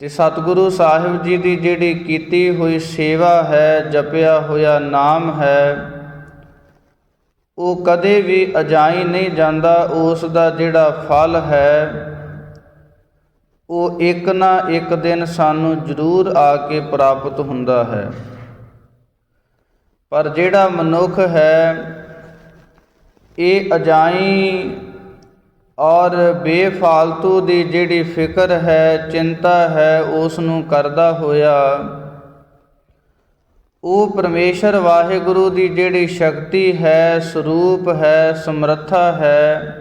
ਤੇ ਸਤਿਗੁਰੂ ਸਾਹਿਬ ਜੀ ਦੀ ਜਿਹੜੀ ਕੀਤੀ ਹੋਈ ਸੇਵਾ ਹੈ, ਜਪਿਆ ਹੋਇਆ ਨਾਮ ਹੈ, ਉਹ ਕਦੇ ਵੀ ਅਜਾਈ ਨਹੀਂ ਜਾਂਦਾ। ਉਸ ਦਾ ਜਿਹੜਾ ਫਲ ਹੈ, ਉਹ ਇੱਕ ਨਾ ਇੱਕ ਦਿਨ ਸਾਨੂੰ ਜ਼ਰੂਰ ਆ ਕੇ ਪ੍ਰਾਪਤ ਹੁੰਦਾ ਹੈ। ਪਰ ਜਿਹੜਾ ਮਨੁੱਖ ਹੈ, ਇਹ ਅਜਾਈ ਔਰ ਬੇਫਾਲਤੂ ਦੀ ਜਿਹੜੀ ਫਿਕਰ ਹੈ, ਚਿੰਤਾ ਹੈ ਉਸ ਨੂੰ ਕਰਦਾ ਹੋਇਆ। ਉਹ ਪਰਮੇਸ਼ਰ ਵਾਹਿਗੁਰੂ ਦੀ ਜਿਹੜੀ ਸ਼ਕਤੀ ਹੈ, ਸਰੂਪ ਹੈ, ਸਮਰੱਥਾ ਹੈ,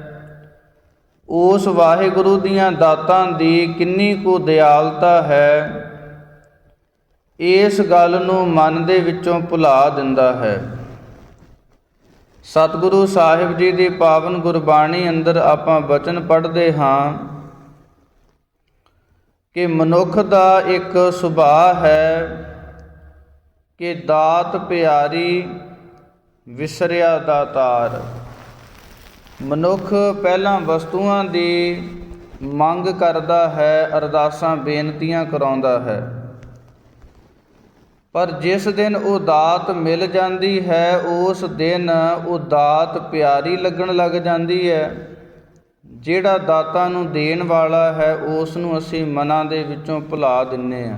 ਉਸ ਵਾਹਿਗੁਰੂ ਦੀਆਂ ਦਾਤਾਂ ਦੀ ਕਿੰਨੀ ਕੁ ਦਿਆਲਤਾ ਹੈ, ਇਸ ਗੱਲ ਨੂੰ ਮਨ ਦੇ ਵਿੱਚੋਂ ਭੁਲਾ ਦਿੰਦਾ ਹੈ। ਸਤਿਗੁਰੂ ਸਾਹਿਬ ਜੀ ਦੀ ਪਾਵਨ ਗੁਰਬਾਣੀ ਅੰਦਰ ਆਪਾਂ ਬਚਨ ਪੜ੍ਹਦੇ ਹਾਂ ਕਿ ਮਨੁੱਖ ਦਾ ਇੱਕ ਸੁਭਾਅ ਹੈ ਕਿ ਦਾਤ ਪਿਆਰੀ ਵਿਸਰਿਆ ਦਾਤਾਰ ਮਨੁੱਖ ਪਹਿਲਾਂ ਵਸਤੂਆਂ ਦੀ ਮੰਗ ਕਰਦਾ ਹੈ, ਅਰਦਾਸਾਂ, ਬੇਨਤੀਆਂ ਕਰਾਉਂਦਾ ਹੈ। ਪਰ ਜਿਸ ਦਿਨ ਉਹ ਦਾਤ ਮਿਲ ਜਾਂਦੀ ਹੈ, ਉਸ ਦਿਨ ਉਹ ਦਾਤ ਪਿਆਰੀ ਲੱਗਣ ਲੱਗ ਜਾਂਦੀ ਹੈ। ਜਿਹੜਾ ਦਾਤਾਂ ਨੂੰ ਦੇਣ ਵਾਲਾ ਹੈ, ਉਸ ਨੂੰ ਅਸੀਂ ਮਨਾਂ ਦੇ ਵਿੱਚੋਂ ਭੁਲਾ ਦਿੰਨੇ ਆ।